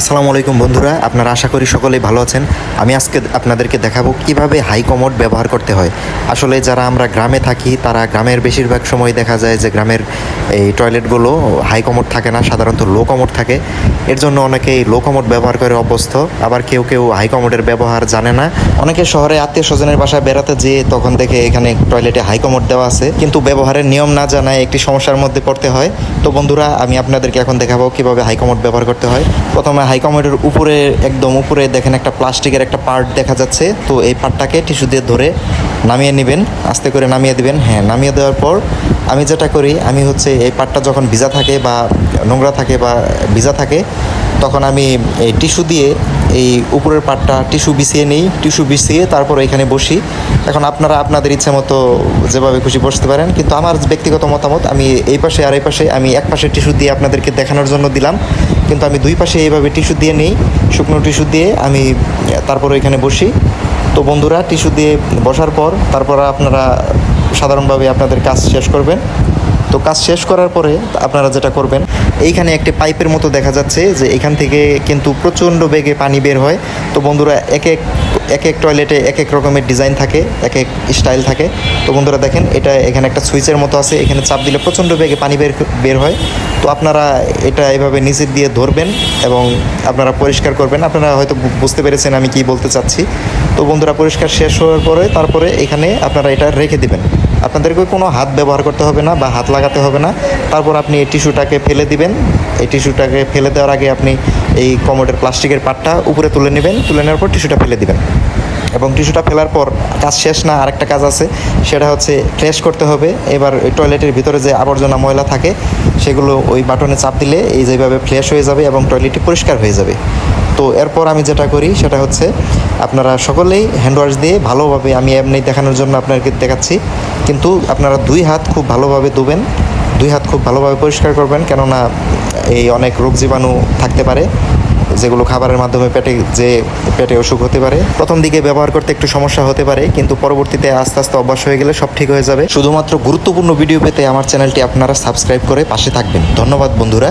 আসসালামু আলাইকুম বন্ধুরা, আপনারা আশা করি সকলেই ভালো আছেন। আমি আজকে আপনাদেরকে দেখাবো কীভাবে হাই কমোড ব্যবহার করতে হয়। আসলে যারা আমরা গ্রামে থাকি, তারা গ্রামের বেশিরভাগ সময় দেখা যায় যে গ্রামের এই টয়লেটগুলো হাই কমোড থাকে না, সাধারণত লো কমোড থাকে। এর জন্য অনেকেই লো কমোড ব্যবহার করে অভ্যস্ত। আবার কেউ কেউ হাই কমোডের ব্যবহার জানে না। অনেকে শহরে আত্মীয় স্বজনের বাসায় বেড়াতে যেয়ে তখন দেখে এখানে টয়লেটে হাই কমোড দেওয়া আছে। কিন্তু ব্যবহারের নিয়ম না জানায় একটি সমস্যার মধ্যে পড়তে হয়। তো বন্ধুরা, আমি আপনাদেরকে এখন দেখাবো কীভাবে হাই কমোড ব্যবহার করতে হয়। প্রথমে হাই কমোডের উপরে, একদম উপরে দেখেন একটা প্লাস্টিকের একটা পার্ট দেখা যাচ্ছে। তো এই পার্টটাকে টিস্যু দিয়ে ধরে নামিয়ে নেবেন, আস্তে করে নামিয়ে দিবেন। হ্যাঁ নামিয়ে দেওয়ার পর আমি যেটা করি, আমি হচ্ছে এই পার্টটা যখন ভিজা থাকে বা নোংরা থাকে বা ভিজা থাকে, তখন আমি এই টিস্যু দিয়ে এই উপরের পাটটা টিস্যু বিছিয়ে নিই, টিস্যু বিছিয়ে তারপর এখানে বসি। এখন আপনারা আপনাদের ইচ্ছে মতো যেভাবে খুশি বসতে পারেন, কিন্তু আমার ব্যক্তিগত মতামত, আমি এই পাশে আর এই পাশে, আমি এক পাশে টিস্যু দিয়ে আপনাদেরকে দেখানোর জন্য দিলাম, কিন্তু আমি দুই পাশে এইভাবে টিস্যু দিয়ে নিই, শুকনো টিস্যু দিয়ে আমি তারপর এখানে বসি। তো বন্ধুরা, টিস্যু দিয়ে বসার পর তারপর আপনারা সাধারণভাবে আপনাদের কাজ শেষ করবেন। তো কাজ শেষ করার পরে আপনারা যেটা করবেন, এইখানে একটি পাইপের মতো দেখা যাচ্ছে যে এখান থেকে কিন্তু প্রচণ্ড বেগে পানি বের হয়। তো বন্ধুরা, এক এক এক এক টয়লেটে এক এক রকমের ডিজাইন থাকে, এক এক স্টাইল থাকে। তো বন্ধুরা দেখেন, এটা এখানে একটা সুইচের মতো আছে, এখানে চাপ দিলে প্রচণ্ড বেগে পানি বের বের হয়। তো আপনারা এটা এভাবে নিচে দিয়ে ধরবেন এবং আপনারা পরিষ্কার করবেন। আপনারা হয়তো বুঝতে পেরেছেন আমি কি বলতে চাচ্ছি। তো বন্ধুরা, পরিষ্কার শেষ হওয়ার পরে, তারপরে এখানে আপনারা এটা রেখে দিবেন। আপনাদেরকে কোনো হাত ব্যবহার করতে হবে না বা হাত লাগাতে হবে না। তারপর আপনি এই টিস্যুটাকে ফেলে দিবেন। এই টিস্যুটাকে ফেলে দেওয়ার আগে আপনি এই কমোডের প্লাস্টিকের পাটটা উপরে তুলে নেবেন। তুলে নেওয়ার পর টিস্যুটা ফেলে দিবেন। এবং টিস্যুটা ফেলার পর কাজ শেষ না, আরেকটা কাজ আছে। সেটা হচ্ছে ফ্রেশ করতে হবে। এবার টয়লেটের ভিতরে যে আবর্জনা ময়লা থাকে, সেগুলো ওই বাটনে চাপ দিলে এই যেভাবে ফ্রেশ হয়ে যাবে এবং টয়লেটটি পরিষ্কার হয়ে যাবে। তো এরপর আমি যেটা করি, সেটা হচ্ছে আপনারা সকলেই হ্যান্ড ওয়াশ দিয়ে ভালোভাবে, আমি এমনি দেখানোর জন্য আপনাকে দেখাচ্ছি, কিন্তু আপনারা দুই হাত খুব ভালোভাবে ধুবেন, দুই হাত খুব ভালোভাবে পরিষ্কার করবেন, কেননা এই অনেক রোগ জীবাণু থাকতে পারে, যেগুলো খাবারের মাধ্যমে পেটে যে পেটে অসুখ হতে পারে। প্রথম দিকে ব্যবহার করতে একটু সমস্যা হতে পারে, কিন্তু পরবর্তীতে আস্তে আস্তে অভ্যাস হয়ে গেলে সব ঠিক হয়ে যাবে। শুধুমাত্র গুরুত্বপূর্ণ ভিডিও পেতে আমার চ্যানেলটি আপনারা সাবস্ক্রাইব করে পাশে থাকবেন। ধন্যবাদ বন্ধুরা।